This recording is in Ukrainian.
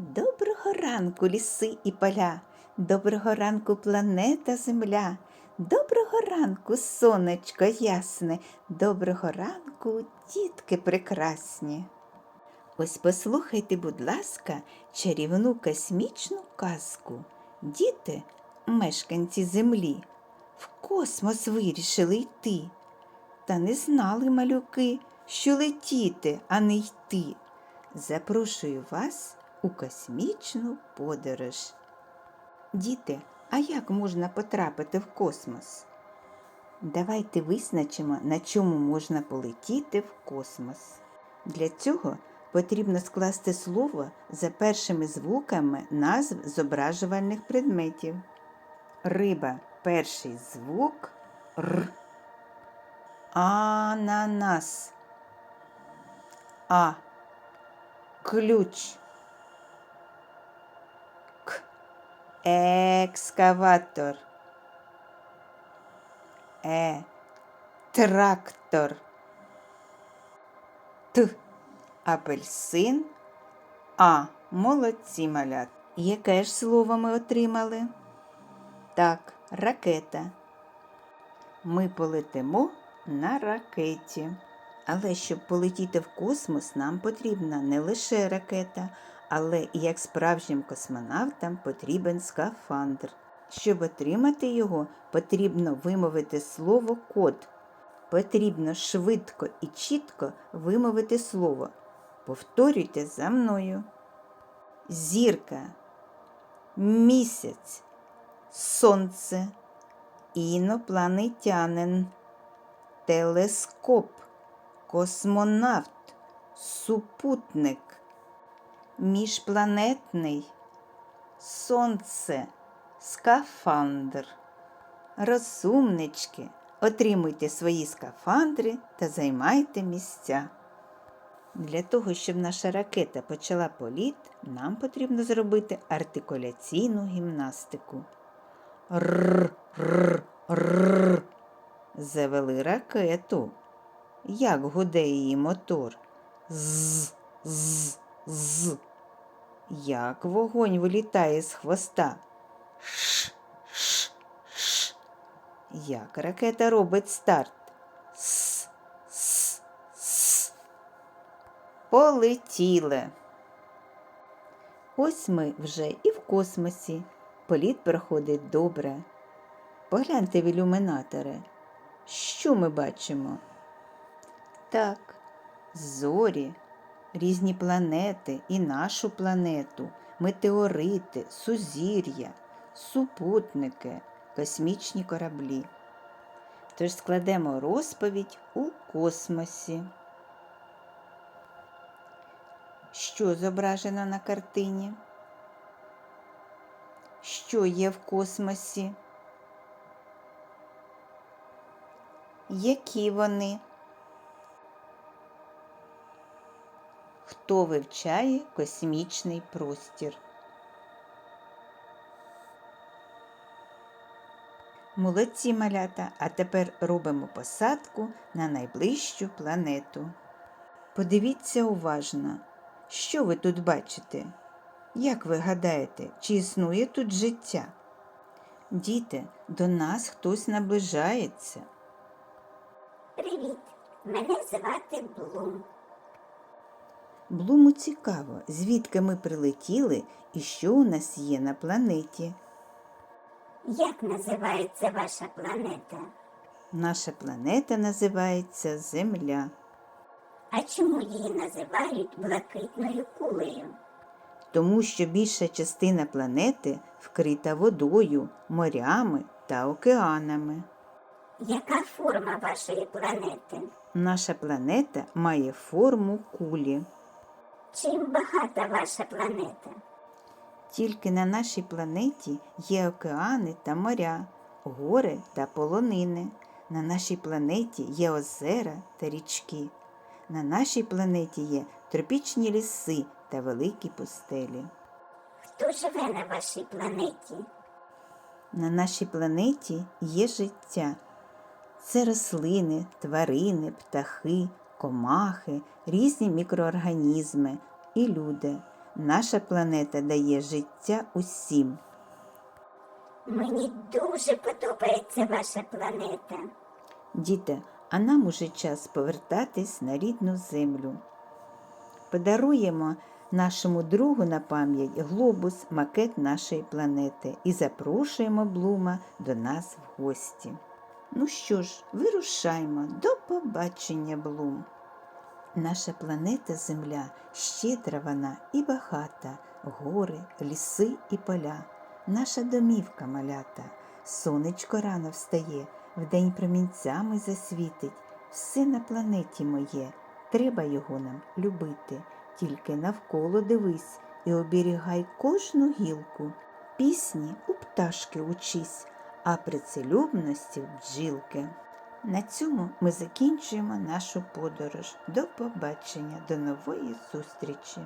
Доброго ранку, ліси і поля, доброго ранку, планета Земля, доброго ранку, сонечко ясне, доброго ранку, дітки прекрасні. Ось послухайте, будь ласка, чарівну космічну казку. Діти, мешканці землі, в космос вирішили йти. Та не знали малюки, що летіти, а не йти. Запрошую вас у космічну подорож. Діти, а як можна потрапити в космос? Давайте визначимо, на чому можна полетіти в космос. Для цього потрібно скласти слово за першими звуками назв зображувальних предметів. Риба перший звук Р. Ананас. А. Ключ. Екскаватор. Е. Трактор. Т. Апельсин. А. Молодці малят. Яке ж слово ми отримали? Так, ракета. Ми полетимо на ракеті. Але щоб полетіти в космос, нам потрібна не лише ракета, але як справжнім космонавтам потрібен скафандр. Щоб отримати його, потрібно вимовити слово код. Потрібно швидко і чітко вимовити слово. Повторюйте за мною. Зірка, місяць, сонце, інопланетянин, телескоп, космонавт, супутник, міжпланетний, сонце, скафандр. Розумнички, отримуйте свої скафандри та займайте місця. Для того, щоб наша ракета почала політ, нам потрібно зробити артикуляційну гімнастику. Р, р, р. Завели ракету. Як гуде її мотор? З, з, з. Як вогонь вилітає з хвоста? Ш, ш, ш. Як ракета робить старт? С, с, с. Полетіли. Ось ми вже і в космосі. Політ проходить добре. Погляньте в ілюмінатори. Що ми бачимо? Так, зорі, різні планети і нашу планету, метеорити, сузір'я, супутники, космічні кораблі. Тож складемо розповідь у космосі. Що зображено на картині? Що є в космосі? Які вони? Хто вивчає космічний простір? Молодці малята, а тепер робимо посадку на найближчу планету. Подивіться уважно, що ви тут бачите? Як ви гадаєте, чи існує тут життя? Діти, до нас хтось наближається. Привіт! Мене звати Блум. Блуму цікаво, звідки ми прилетіли і що у нас є на планеті. Як називається ваша планета? Наша планета називається Земля, А чому її називають блакитною кулею? тому що більша частина планети вкрита водою, морями та океанами. Яка форма вашої планети? Наша планета має форму кулі. Чим багата ваша планета? Тільки на нашій планеті є океани та моря, гори та полонини. На нашій планеті є озера та річки. На нашій планеті є тропічні ліси та великі пустелі. Хто живе на вашій планеті? На нашій планеті є життя. Це рослини, тварини, птахи, комахи, різні мікроорганізми і люди. Наша планета дає життя усім. Мені дуже подобається ваша планета. Діти, а нам уже час повертатись на рідну землю. Подаруємо нашому другу на пам'ять глобус, макет нашої планети і запрошуємо Блума до нас в гості. Ну що ж, вирушаймо. До побачення, Блум. Наша планета Земля щедра вона і багата, гори, ліси і поля. Наша домівка малята, сонечко рано встає, вдень промінцями засвітить. Все на планеті моє, треба його нам любити. Тільки навколо дивись і оберігай кожну гілку. Пісні у пташки учись, а прицелюбності бджілки. На цьому ми закінчуємо нашу подорож. До побачення, до нової зустрічі!